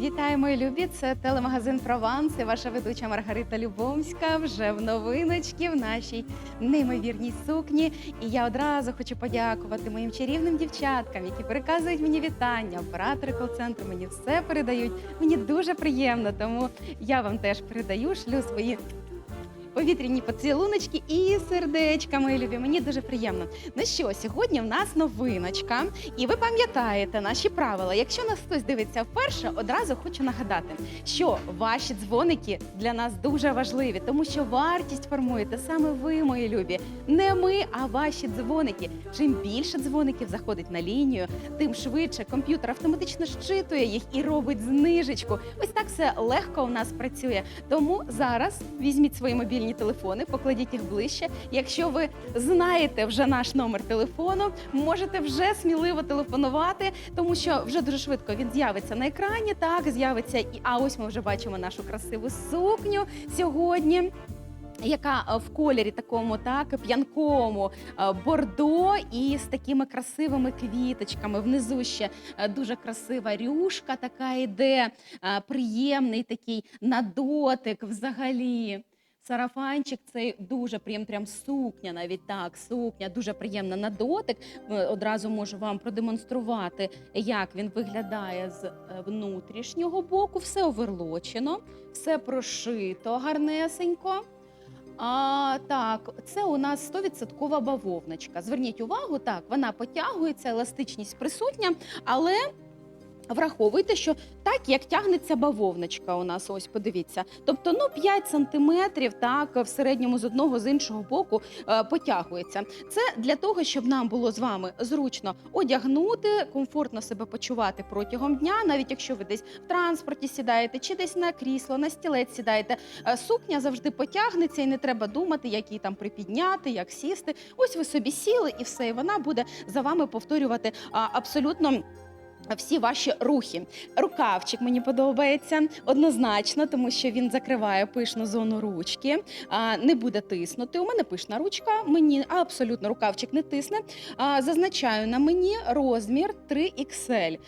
Вітаю, мої любі! Це телемагазин Прованс і ваша ведуча Маргарита Любомська вже в новиночці в нашій неймовірній сукні. І я одразу хочу подякувати моїм чарівним дівчаткам, які переказують мені вітання. Оператори кол-центру мені все передають. Мені дуже приємно, тому я вам теж передаю, шлю свої. Повітряні поцілуночки і сердечка, мої любі. Мені дуже приємно. Ну що, сьогодні в нас новиночка, і ви пам'ятаєте наші правила. Якщо нас хтось дивиться вперше, одразу хочу нагадати, що ваші дзвоники для нас дуже важливі, тому що вартість формуєте саме ви, мої любі, не ми, а ваші дзвоники. Чим більше дзвоників заходить на лінію, тим швидше комп'ютер автоматично щитує їх і робить знижечку. Ось так все легко у нас працює. Тому зараз візьміть свої мобільні телефони, покладіть їх ближче. Якщо ви знаєте вже наш номер телефону, можете вже сміливо телефонувати, тому що вже дуже швидко він з'явиться на екрані. Так з'явиться і а ось ми вже бачимо нашу красиву сукню сьогодні. Яка в кольорі такому так п'янкому е, бордо і з такими красивими квіточками. Внизу ще е, дуже красива рюшка така йде, е, приємний такий на дотик взагалі. Сарафанчик цей дуже приємний, прям сукня, навіть так, сукня, дуже приємна на дотик. Одразу можу вам продемонструвати, як він виглядає з е, внутрішнього боку. Все оверлочено, все прошито гарнесенько. А, так, це у нас 100% бавовночка. Зверніть увагу, так, вона потягується, еластичність присутня, але враховуйте, що так, як тягнеться бавовночка у нас, ось подивіться. Тобто, ну 5 сантиметрів, так, в середньому з одного, з іншого боку е, потягується. Це для того, щоб нам було з вами зручно одягнути, комфортно себе почувати протягом дня, навіть якщо ви десь в транспорті сідаєте, чи десь на крісло, на стілець сідаєте. Е, Сукня завжди потягнеться, і не треба думати, як її там припідняти, як сісти. Ось ви собі сіли, і все, і вона буде за вами повторювати а, абсолютно. Всі ваші рухи. Рукавчик мені подобається однозначно, тому що він закриває пишну зону ручки, не буде тиснути. У мене пишна ручка, мені абсолютно рукавчик не тисне. Зазначаю на мені розмір 3XL.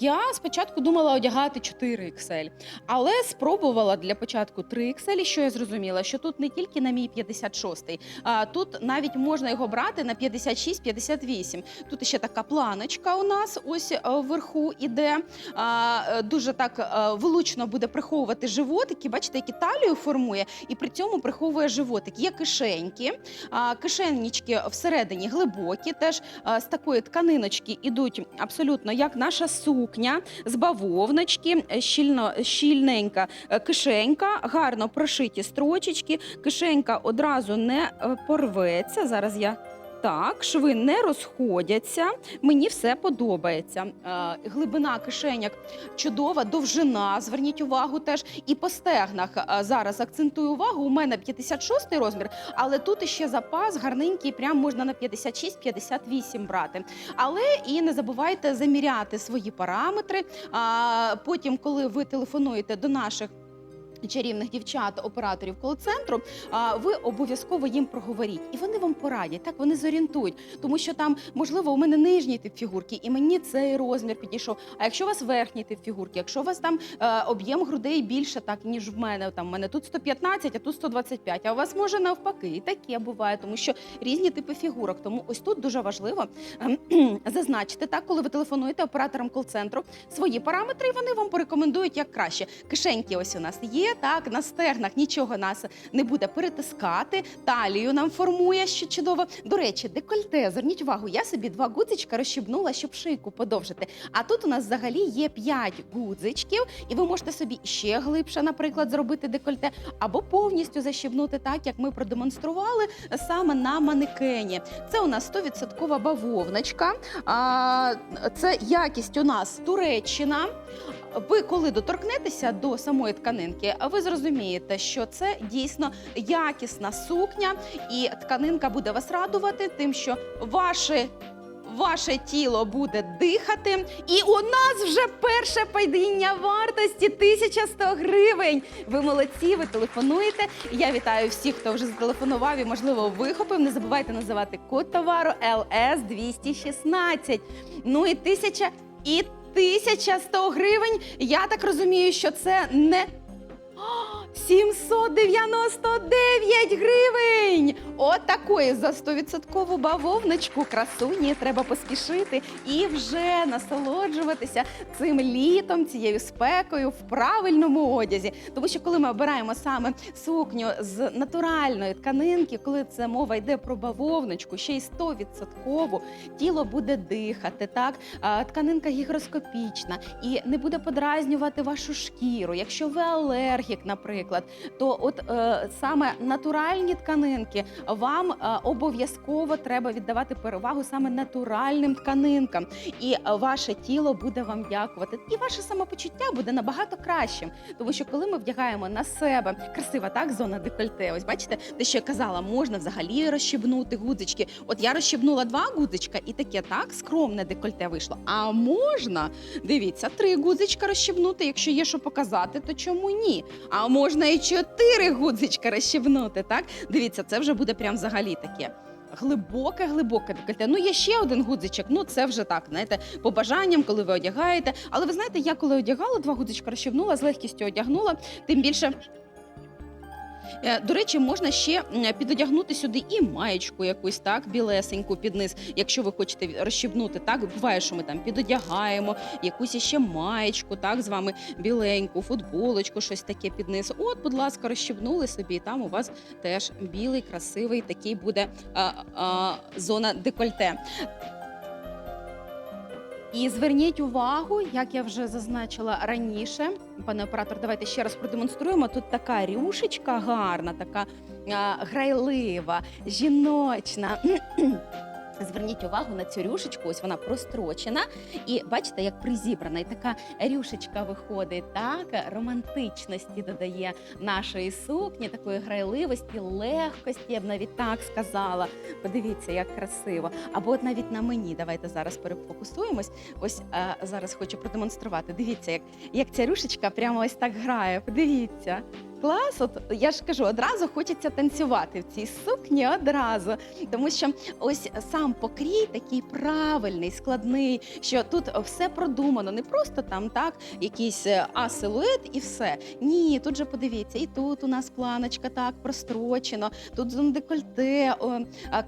Я спочатку думала одягати 4XL, але спробувала для початку 3XL, і що я зрозуміла, що тут не тільки на мій 56-й, а тут навіть можна його брати на 56-58. Тут ще така планочка у нас. Ось вверху іде. Е, Дуже так е, влучно буде приховувати животики. Бачите, які талію формує, і при цьому приховує животик. Є кишеньки, а, кишенічки всередині глибокі, теж з такої тканиночки ідуть абсолютно як наша сукня з бавовночки, е, щільно, щільненька кишенька, гарно прошиті строчечки. Кишенька одразу не порветься. Зараз я. Так, шви не розходяться. Мені все подобається. Е, глибина кишеняк чудова, довжина. Зверніть увагу теж. І по стегнах е, зараз акцентую увагу. У мене 56 розмір, але тут іще запас гарненький, прям можна на 56-58 брати. Але і не забувайте заміряти свої параметри. А потім, коли ви телефонуєте до наших. Чарівних дівчат, операторів кол-центру, ви обов'язково їм проговоріть, і вони вам порадять. Так вони зорієнтують, тому що там можливо у мене нижній тип фігурки, і мені цей розмір підійшов. А якщо у вас верхній тип фігурки, якщо у вас там е, об'єм грудей більше, так ніж в мене, там в мене тут 115, а тут 125, а у вас може навпаки, і таке буває, тому що різні типи фігурок. Тому ось тут дуже важливо ем, зазначити так, коли ви телефонуєте операторам кол-центру свої параметри, і вони вам порекомендують як краще. Кишеньки ось у нас є. Так, на стегнах нічого нас не буде перетискати. Талію нам формує, що чудово. До речі, декольте. Зверніть увагу, я собі два гудзичка розщібнула, щоб шийку подовжити. А тут у нас взагалі є 5 гудзичків, і ви можете собі ще глибше, наприклад, зробити декольте, або повністю защібнути так, як ми продемонстрували саме на манекені. Це у нас 100% бавовночка. Це якість у нас Туреччина. Ви коли доторкнетеся до самої тканинки, ви зрозумієте, що це дійсно якісна сукня, і тканинка буде вас радувати тим, що ваше. Ваше тіло буде дихати, і у нас вже перше падіння вартості 1100 гривень. Ви молодці, ви телефонуєте. Я вітаю всіх, хто вже зателефонував і, можливо, вихопив. Не забувайте називати код товару LS 216. Ну і тисяча і 1100 гривень. Я так розумію, що це не. А, 799 гривень! От такої за 100% бавовночку красуні треба поспішити і вже насолоджуватися цим літом, цією спекою в правильному одязі. Тому що коли ми обираємо саме сукню з натуральної тканинки, коли це мова йде про бавовночку, ще й 100%, тіло буде дихати, так тканинка гігроскопічна і не буде подразнювати вашу шкіру. Якщо ви алергік, наприклад, то от е, саме натуральні тканинки вам е, обов'язково треба віддавати перевагу саме натуральним тканинкам, і ваше тіло буде вам дякувати. І ваше самопочуття буде набагато кращим. Тому що коли ми вдягаємо на себе красива так зона декольте, ось бачите, те, що я казала, можна взагалі розщебнути гудзички. От я розщебнула два гудзичка, і таке так скромне декольте вийшло. А можна дивіться, три гудзичка розщебнути. Якщо є що показати, то чому ні? А можна і чотири гудзичка розщебнути. Так дивіться, це вже буде прям взагалі таке. Глибоке, глибоке декольте. Ну, є ще один гудзичок. Ну, це вже так, знаєте, по бажанням, коли ви одягаєте. Але ви знаєте, я коли одягала, два гудзичка розщебнула, з легкістю одягнула, тим більше. Е, До речі, можна ще підодягнути сюди і маєчку якусь так білесеньку під низ, якщо ви хочете розщібнути. Так буває, що ми там підодягаємо якусь іще маєчку, так з вами біленьку, футболочку, щось таке під низ. От, будь ласка, розщібнули собі, і там у вас теж білий, красивий такий буде а, а, зона декольте. І зверніть увагу, як я вже зазначила раніше, пане оператор, давайте ще раз продемонструємо. Тут така рюшечка гарна, така а, грайлива, жіночна. Зверніть увагу на цю рюшечку, ось вона прострочена. І бачите, як призібрана, і така рюшечка виходить, так романтичності додає нашої сукні, такої грайливості, легкості, я б навіть так сказала. Подивіться, як красиво. Або от навіть на мені. Давайте зараз перефокусуємось. Ось е, зараз хочу продемонструвати. Дивіться, як, як ця рюшечка прямо ось так грає. Подивіться. Клас, от я ж кажу, одразу хочеться танцювати в цій сукні одразу, тому що ось сам покрій такий правильний, складний, що тут все продумано, не просто там так якийсь е, а силует і все. Ні, тут же подивіться, і тут у нас планочка так прострочено, тут зон декольте о,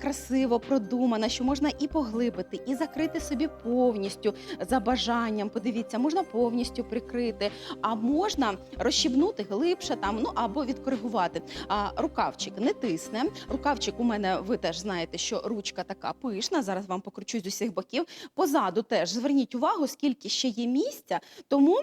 красиво продумано, що можна і поглибити, і закрити собі повністю за бажанням. Подивіться, можна повністю прикрити, а можна розщібнути глибше там, ну або відкоригувати. А рукавчик не тисне. Рукавчик у мене, ви теж знаєте, що ручка така пишна. Зараз вам покручу з усіх боків. Позаду теж зверніть увагу, скільки ще є місця, тому.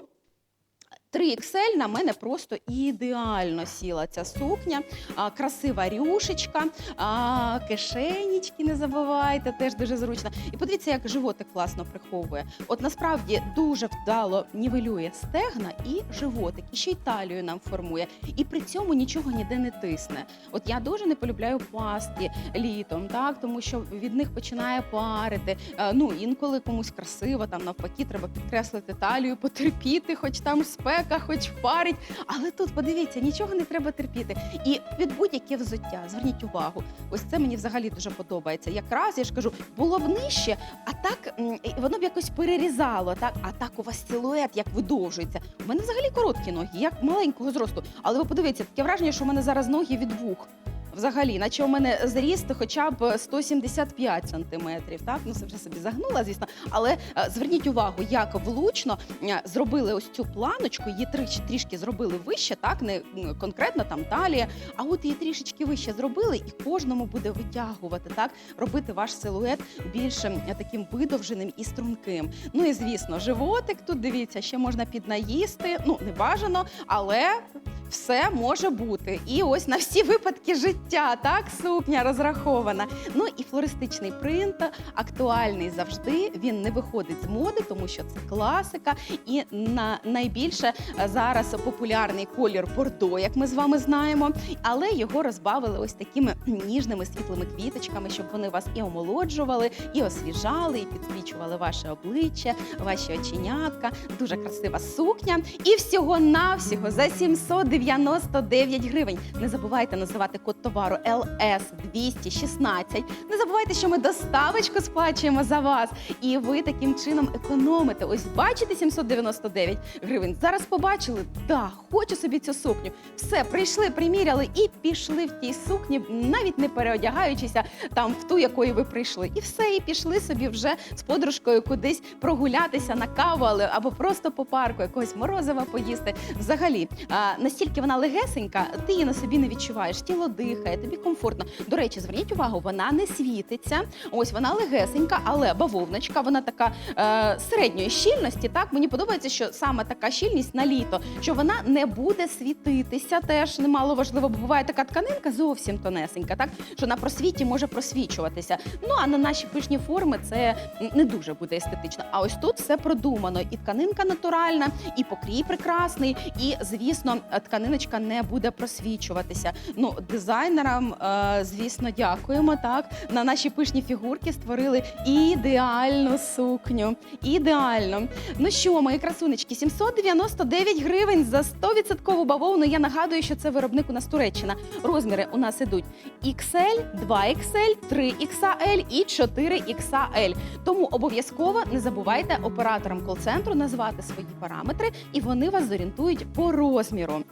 3XL на мене просто ідеально сіла ця сукня, а, красива рюшечка, а, кишенічки не забувайте, теж дуже зручно. І подивіться, як животик класно приховує. От насправді дуже вдало нівелює стегна і животик, і ще й талію нам формує. І при цьому нічого ніде не тисне. От я дуже не полюбляю пастки літом, так тому що від них починає парити. Е, Ну інколи комусь красиво, там навпаки, треба підкреслити талію, потерпіти, хоч там спека, хоч парить. Але тут подивіться, нічого не треба терпіти. І під будь-яке взуття, зверніть увагу, ось це мені взагалі дуже подобається. Якраз я ж кажу, було б нижче, а так воно б якось перерізало. Так, а так у вас силует як видовжується. У мене взагалі короткі ноги, як маленького зросту. Але ви подивіться, таке враження, що у мене зараз ноги від вух. Взагалі, наче у мене зріст хоча б 175 сантиметрів. Так, ну це вже собі загнула, звісно. Але е, зверніть увагу, як влучно е, зробили ось цю планочку, її тричі трішки зробили вище, так не конкретно там талія, а от її трішечки вище зробили, і кожному буде витягувати, так робити ваш силует більш таким видовженим і струнким. Ну і звісно, животик тут дивіться, ще можна піднаїсти. Ну не бажано, але все може бути. І ось на всі випадки життя, так, сукня розрахована. Ну і флористичний принт актуальний завжди. Він не виходить з моди, тому що це класика. І на найбільше е, зараз популярний колір бордо, як ми з вами знаємо. Але його розбавили ось такими ніжними світлими квіточками, щоб вони вас і омолоджували, і освіжали, і підсвічували ваше обличчя, ваші оченятка. Дуже красива сукня. І всього-навсього за 790 99 гривень. Не забувайте називати код товару ls 216 Не забувайте, що ми доставочку сплачуємо за вас. І ви таким чином економите. Ось бачите 799 гривень. Зараз побачили, так, хочу собі цю сукню. Все, прийшли, приміряли і пішли в тій сукні, навіть не переодягаючися там в ту, якою ви прийшли. І все, і пішли собі вже з подружкою кудись прогулятися на каву, або просто по парку якогось морозива поїсти. Взагалі, а, настільки вона легесенька, ти її на собі не відчуваєш. Тіло дихає, тобі комфортно. До речі, зверніть увагу, вона не світиться. Ось вона легесенька, але бавовночка, вона така е, середньої щільності. Так мені подобається, що саме така щільність на літо, що вона не буде світитися. Теж немало важливо, бо буває така тканинка зовсім тонесенька, так що на просвіті може просвічуватися. Ну а на наші пишні форми це не дуже буде естетично. А ось тут все продумано. І тканинка натуральна, і покрій прекрасний, і звісно, тканиночка не буде просвічуватися. Ну, дизайнерам, е, звісно, дякуємо. Так на наші пишні фігурки створили ідеальну сукню. Ідеально. Ну що, мої красунечки, 799 гривень за 100% бавовну. Я нагадую, що це виробник у нас Туреччина. Розміри у нас ідуть XL, 2XL, 3XL і 4XL. Тому обов'язково не забувайте операторам кол-центру назвати свої параметри, і вони вас зорієнтують по розміру.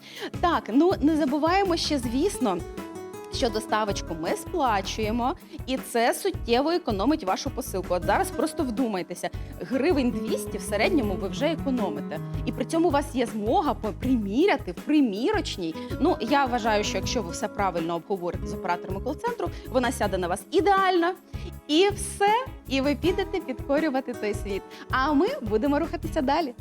Так, ну не забуваємо ще, звісно. Що доставочку ми сплачуємо, і це суттєво економить вашу посилку. От зараз просто вдумайтеся, гривень 200 в середньому ви вже економите. І при цьому у вас є змога приміряти в примірочній. Ну я вважаю, що якщо ви все правильно обговорите з операторами кол-центру, вона сяде на вас ідеально, і все, і ви підете підкорювати той світ. А ми будемо рухатися далі.